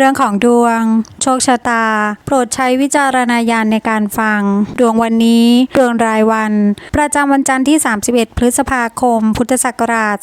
เรื่องของดวง โชคชะตา โปรดใช้วิจารณญาณในการฟัง ดวงวันนี้ ดวงรายวัน ประจำวันจันทร์ที่ 31 พฤษภาคม พุทธศักราช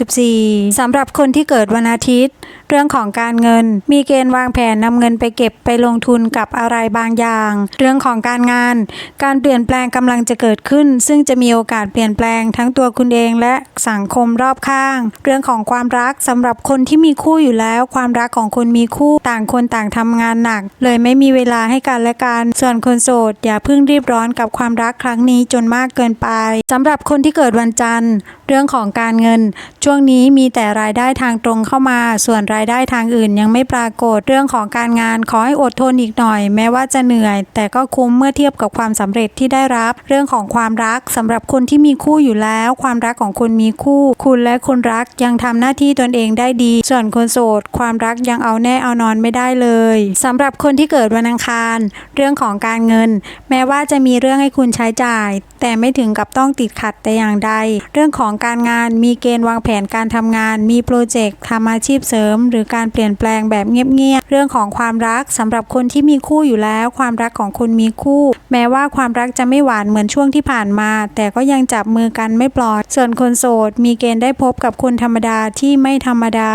2564 สำหรับคนที่เกิดวันอาทิตย์ เรื่องของการเงิน มีเกณฑ์วางแผนนำเงินไปเก็บไปลงทุนกับอะไรบางอย่าง เรื่องของการงาน การเปลี่ยนแปลงกำลังจะเกิดขึ้น ซึ่งจะมีโอกาสเปลี่ยนแปลงทั้งตัวคุณเองและสังคมรอบข้าง เรื่องของความรักสำหรับคนที่มีคู่อยู่แล้ว ความรักของคนมีคู่ต่างคนต่างทำงานหนัก เลยไม่มีเวลาให้กันและกันส่วนคนโสดอย่าเพิ่งรีบร้อนกับความรักครั้งนี้จนมากเกินไปสำหรับคนที่เกิดวันจันทร์ เรื่องของการเงิน ช่วงนี้มีแต่รายได้ทางตรงเข้ามาส่วนรายได้ทางอื่นยังไม่ปรากฏเรื่องของการงานขอให้อดทนอีกหน่อย แม้ว่าจะเหนื่อย แต่ก็คุ้มเมื่อเทียบกับความสำเร็จที่ได้รับ เรื่องของความรักสำหรับคนที่มีคู่อยู่แล้ว ความรักของคนมีคู่ คุณและคนรักยังทำหน้าที่ตนเองได้ดี ส่วนคนโสด ความรักยังเอาแน่เอานอนไม่ได้เลยสำหรับคนที่เกิดวันอังคาร เรื่องของการเงิน แม้ว่าจะมีเรื่องให้คุณใช้จ่าย แต่ไม่ถึงกับต้องติดขัดแต่อย่างใด เรื่องของการงานมีเกณฑ์วางแผนการทำงาน มีโปรเจกต์ทำอาชีพเสริมหรือการเปลี่ยนแปลงแบบเงียบๆเรื่องของความรักสำหรับคนที่มีคู่อยู่แล้ว ความรักของคนมีคู่ แม้ว่าความรักจะไม่หวานเหมือนช่วงที่ผ่านมา แต่ก็ยังจับมือกันไม่ปลอด ส่วนคนโสดมีเกณฑ์ได้พบกับคนธรรมดาที่ไม่ธรรมดา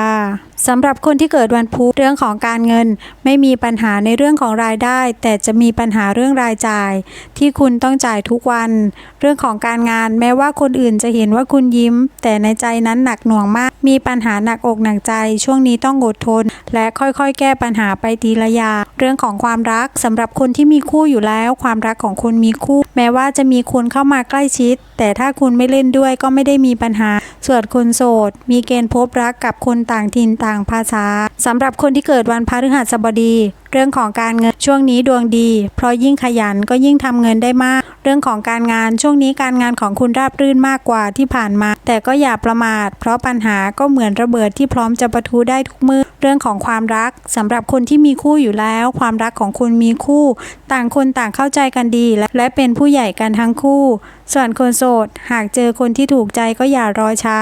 สำหรับคนที่เกิดวันพุธเรื่องของการเงิน ไม่มีปัญหาในเรื่องของรายได้ แต่จะมีปัญหาเรื่องรายจ่าย ที่คุณต้องจ่ายทุกวัน เรื่องของการงานแม้ว่าคนอื่นจะเห็นว่าคุณยิ้ม แต่ในใจนั้นหนักหน่วงมาก มีปัญหาหนักอกหนักใจ ช่วงนี้ต้องอดทน และค่อยๆ แก้ปัญหาไปทีละอย่างเรื่องของความรักสำหรับคนที่มีคู่อยู่แล้ว ความรักของคนมีคู่ แม้ว่าจะมีคนเข้ามาใกล้ชิด แต่ถ้าคุณไม่เล่นด้วยก็ไม่ได้มีปัญหา ส่วนคนโสด มีเกณฑ์พบรักกับคนต่างถิ่นต่างภาษาสำหรับคนที่เกิดวันพฤหัสบดี เรื่องของการเงินช่วงนี้ดวงดี เพราะยิ่งขยันก็ยิ่งทำเงินได้มาก เรื่องของการงานช่วงนี้การงานของคุณราบรื่นมากกว่าที่ผ่านมา แต่ก็อย่าประมาท เพราะปัญหาก็เหมือนระเบิดที่พร้อมจะปะทุได้ทุกมือเรื่องของความรักสำหรับคนที่มีคู่อยู่แล้ว ความรักของคุณมีคู่ ต่างคนต่างเข้าใจกันดีและและเป็นผู้ใหญ่กันทั้งคู่ ส่วนคนโสด หากเจอคนที่ถูกใจก็อย่ารอช้า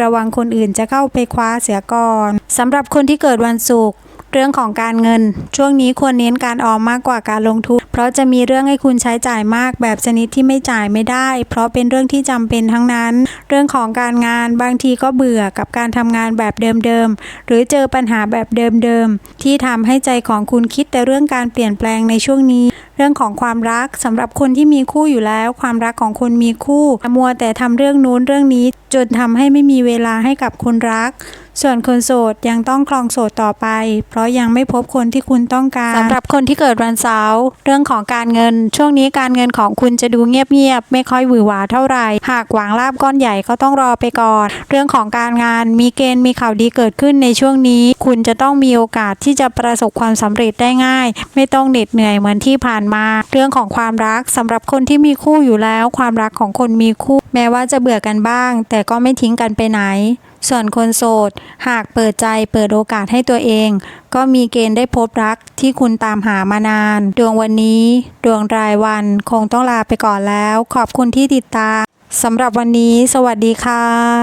ระวังคนอื่นจะเข้าไปคว้าเสียก่อนสำหรับคนที่เกิดวันศุกร์เรื่องของการเงิน ช่วงนี้ควรเน้นการออมมากกว่าการลงทุน เพราะจะมีเรื่องให้คุณใช้จ่ายมากแบบชนิดที่ไม่จ่ายไม่ได้ เพราะเป็นเรื่องที่จำเป็นทั้งนั้น เรื่องของการงานบางทีก็เบื่อกับการทำงานแบบเดิมๆ หรือเจอปัญหาแบบเดิมๆ ที่ทำให้ใจของคุณคิดแต่เรื่องการเปลี่ยนแปลงในช่วงนี้ เรื่องของความรักสำหรับคนที่มีคู่อยู่แล้ว ความรักของคนมีคู่ มัวแต่ทำเรื่องนู้นเรื่องนี้ จนทำให้ไม่มีเวลาให้กับคนรัก ส่วนคนโสดยังต้องคลองโสดต่อไป เพราะยังไม่พบคนที่คุณต้องการสำหรับคนที่เกิดวันเสาร์เรื่องของการเงิน ช่วงนี้การเงินของคุณจะดูเงียบๆไม่ค่อยหวือหวาเท่าไหร่หากหวังลาบก้อนใหญ่ก็ต้องรอไปก่อน เรื่องของการงานมีเกณฑ์มีข่าวดีเกิดขึ้นในช่วงนี้ คุณจะต้องมีโอกาสที่จะประสบความสำเร็จได้ง่าย ไม่ต้องเหน็ดเหนื่อยเหมือนที่ผ่านมา เรื่องของความรักสำหรับคนที่มีคู่อยู่แล้ว ความรักของคนมีคู่ แม้ว่าจะเบื่อกันบ้าง แต่ก็ไม่ทิ้งกันไปไหน ส่วนคนโสด หากเปิดใจเปิดโอกาสให้ตัวเอง ก็มีเกณฑ์ได้พบรักที่คุณตามหามานาน ดวงวันนี้ ดวงรายวันคงต้องลาไปก่อนแล้ว ขอบคุณที่ติดตามสำหรับวันนี้ สวัสดีค่ะ